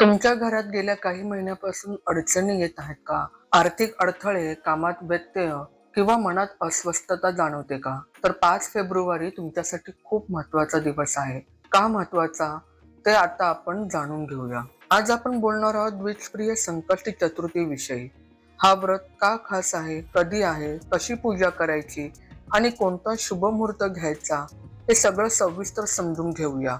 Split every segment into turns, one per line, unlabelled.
तुमच्या घरात गेल्या काही महिन्यापासून अडचणी येत आहेत का? आर्थिक अडथळे कामात व्यत्यय किंवा मनात अस्वस्थता जाणवते का? तर पाच फेब्रुवारी तुमच्यासाठी खूप महत्त्वाचा दिवस आहे. का महत्त्वाचा ते आता आपण जाणून घेऊया. आज आपण बोलणार आहोत द्विजप्रिय संकष्टी चतुर्थी विषयी हा व्रत का खास आहे? कधी आहे? कशी पूजा करायची? आणि कोणता शुभ मुहूर्त घ्यायचा? हे सगळं सविस्तर समजून घेऊया.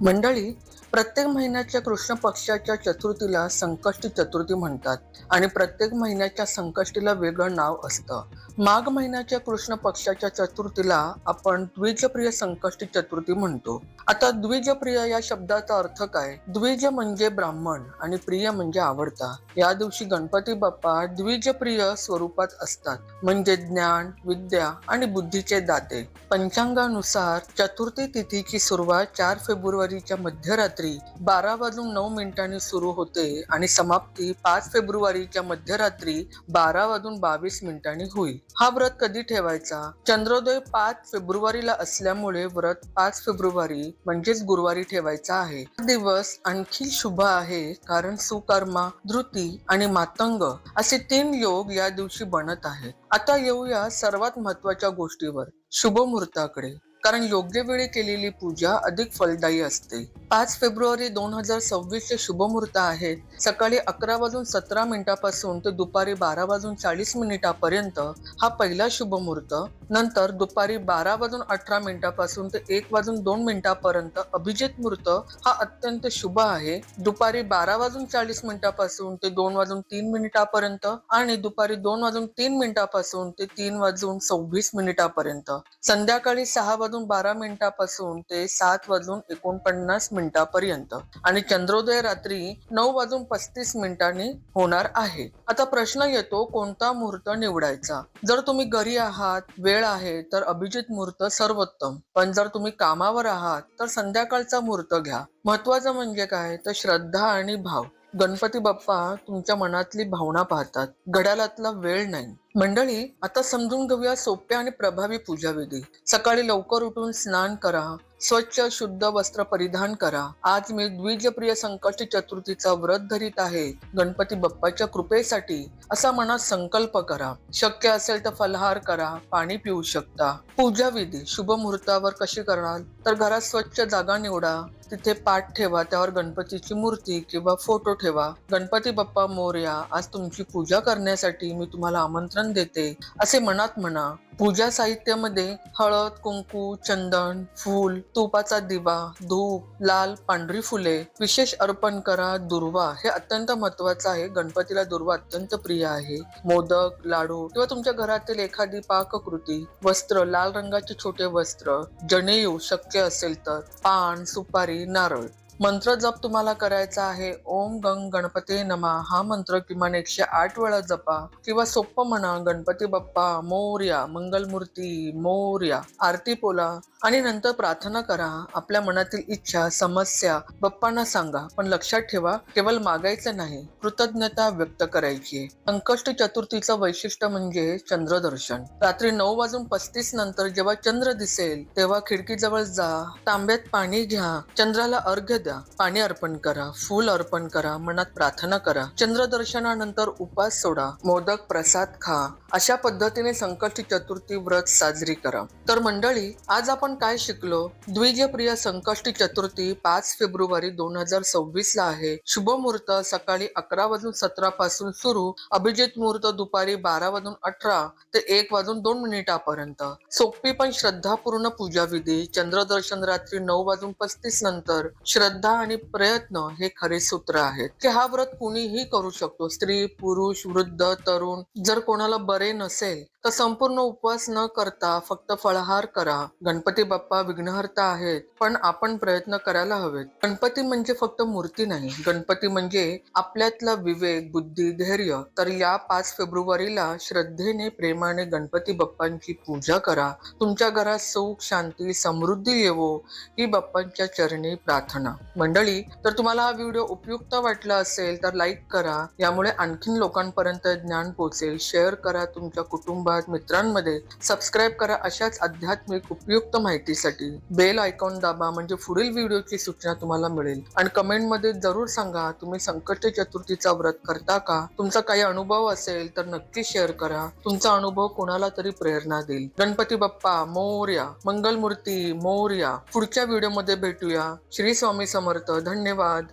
मंडळी प्रत्येक महिन्याच्या कृष्ण पक्षाच्या चतुर्थीला संकष्टी चतुर्थी म्हणतात आणि प्रत्येक महिन्याच्या संकष्टीला वेगळं नाव असतं. माघ महिन्याच्या कृष्ण पक्षाच्या चतुर्थीला आपण द्विजप्रिय संकष्टी चतुर्थी म्हणतो. आता द्विजप्रिय या शब्दाचा अर्थ काय? द्विज म्हणजे ब्राह्मण आणि प्रिय म्हणजे आवडता. या दिवशी गणपती बाप्पा द्विजप्रिय स्वरूपात असतात म्हणजे ज्ञान विद्या आणि बुद्धीचे दाते. पंचांगानुसार चतुर्थी तिथीची सुरुवात चार फेब्रुवारी फेब्रुवारीच्या मध्यरात्री बारा वाजून नऊ मिनिटांनी सुरू होते आणि समाप्ती पाच फेब्रुवारीच्या मध्यरात्री बारा वाजून बावीस मिनिटांनी होईल. हा व्रत कधी ठेवायचा? चंद्रोदय पाच फेब्रुवारीला असल्यामुळे व्रत पाच फेब्रुवारी म्हणजेच गुरुवारी ठेवायचा आहे. हा दिवस आणखी शुभ आहे कारण सुकर्मा धृती आणि मातंग असे तीन योग या दिवशी बनत आहेत. आता येऊया सर्वात महत्त्वाच्या गोष्टीवर शुभ मुहूर्ताकडे. कारण योग्य वेळी केलेली पूजा अधिक फलदायी असते. पाच फेब्रुवारी दोन हजार सव्वीस चे शुभमुहूर्त आहेत सकाळी अकरा वाजून सतरा मिनिटापासून ते दुपारी बारा वाजून चाळीस मिनिटापर्यंत हा पहिला शुभमुहूर्त. नंतर दुपारी बारा वाजून अठरा मिनिटापासून ते एक वाजून दोन मिनिटापर्यंत अभिजित मुहूर्त हा अत्यंत शुभ आहे. दुपारी बारा वाजून चाळीस मिनिटापासून ते दोन वाजून तीन मिनिटापर्यंत आणि दुपारी दोन वाजून तीन मिनिटापासून ते तीन वाजून सव्वीस मिनिटापर्यंत. संध्याकाळी सहा वाजून बारा मिनिटापासून ते सात वाजून एकोणपन्नास मिनिटापर्यंत. आणि चंद्रोदय रात्री नऊ वाजून पस्तीस मिनिटांनी होणार आहे. आता प्रश्न येतो कोणता मुहूर्त निवडायचा? जर तुम्ही घरी आहात वेळ आहे तर अभिजित मुहूर्त सर्वोत्तम. पण जर तुम्ही कामावर आहात तर संध्याकाळचा मुहूर्त घ्या. महत्वाचं म्हणजे काय? तर श्रद्धा आणि भाव. गणपती बाप्पा तुमच्या मनातली भावना पाहतात. घड्याळातला वेळ नाही. मंडळी आता समजून घेऊया सोप्या आणि प्रभावी पूजा विधी. सकाळी लवकर उठून स्नान करा स्वच्छ शुद्ध वस्त्र परिधान करा. आज मी द्विजप्रिय संकट चतुर्थीचा व्रत धरीत आहे गणपती बाप्पाच्या कृपेसाठी असा मनात संकल्प करा. शक्य असेल तर फलहार करा पाणी पिऊ शकता. पूजा विधी शुभ मुहूर्तावर कशी करणार? तर घरात स्वच्छ जागा निवडा. तिथे पाठ ठेवा त्यावर गणपतीची मूर्ती किंवा फोटो ठेवा. गणपती बाप्पा मोर्या आज तुमची पूजा करण्यासाठी मी तुम्हाला आमंत्रण देते. असे मनात म्हणा पूजा साहित्यामध्ये हळद कुंकू चंदन फूल तुपाचा दिवा धूप लाल पांढरी फुले विशेष अर्पण करा दुर्वा. हे अत्यंत महत्वाचं आहे. गणपतीला दुर्वा अत्यंत प्रिय आहे. मोदक लाडू किंवा तुमच्या घरातील एखादी पाककृती वस्त्र लाल रंगाचे छोटे वस्त्र जनेऊ शक्य असेल तर पान सुपारी नारळ. मंत्र जप तुम्हाला करायचा आहे. ओम गंग गणपते नमा. हा मंत्र किमान एकशे आठ वेळा जपा. किंवा सोप्प म्हणा गणपती बाप्पा मोर्या मंगलमूर्ती मोर्या. आरती पोला आणि नंतर प्रार्थना करा. आपल्या मनातील इच्छा समस्या बाप्पांना सांगा. पण लक्षात ठेवा केवळ मागायचं नाही कृतज्ञता व्यक्त करायची. संकष्ट चतुर्थीचं वैशिष्ट्य म्हणजे चंद्रदर्शन. रात्री नऊ वाजून पस्तीस नंतर जेव्हा चंद्र दिसेल तेव्हा खिडकीजवळ जा. तांब्यात पाणी घ्या. चंद्राला अर्घ्य द्या. पाणी अर्पण करा. फूल अर्पण करा. मनात प्रार्थना करा. चंद्रदर्शनानंतर उपास सोडा. मोदक प्रसाद खा. अशा पद्धतीने संकष्टी चतुर्थी व्रत साजरी करा. तर मंडळी आज आपण काय शिकलो? द्विजप्रिय संकष्टी चतुर्थी पाच फेब्रुवारी दोन हजार सव्वीस ला आहे. शुभ मुहूर्त सकाळी अकरा वाजून सतरा पासून सुरू अभिजित मुहूर्त दुपारी बारा वाजून अठरा ते एक वाजून दोन मिनिटापर्यंत. सोपी पण श्रद्धापूर्ण पूजा विधी चंद्रदर्शन रात्री नऊ वाजून पस्तीस नंतर श्रद्धा आणि प्रयत्न हे खरे सूत्र आहेत. की हा व्रत कुणीही करू शकतो. स्त्री पुरुष वृद्ध तरुण जर कोणाला बरे नसेल तर संपूर्ण उपवास न करता फक्त फळाहार करा. गणपती बाप्पा विघ्नहर्ता आहेत पण आपण प्रयत्न करायला हवेत. गणपती म्हणजे फक्त मूर्ती नाही गणपती म्हणजे आपल्यातला विवेक बुद्धी धैर्य. तर या पाच फेब्रुवारीला श्रद्धेने प्रेमाने गणपती बाप्पांची पूजा करा. तुमच्या घरात सुख शांती समृद्धी येवो ही बाप्पांच्या चरणी प्रार्थना. मंडळी तर तुम्हाला हा व्हिडिओ उपयुक्त वाटला असेल तर लाईक करा. यामुळे आणखीन लोकांपर्यंत ज्ञान पोचेल शेअर करा तुमच्या कुटुंबात मित्रांमध्ये सबस्क्राईब करा अशाच आध्यात्मिक उपयुक्त माहितीसाठी. बेल आयकॉन दाबा म्हणजे पुढील व्हिडिओची सूचना तुम्हाला मिळेल. आणि कमेंटमध्ये जरूर सांगा तुम्ही संकट चतुर्थीचा व्रत करता का? तुमचा काही अनुभव असेल तर नक्की शेअर करा. तुमचा अनुभव कोणाला तरी प्रेरणा देईल. गणपती बाप्पा मोर्या मंगलमूर्ती मोर्या. पुढच्या व्हिडिओमध्ये भेटूया. श्री स्वामी समर्थ. धन्यवाद.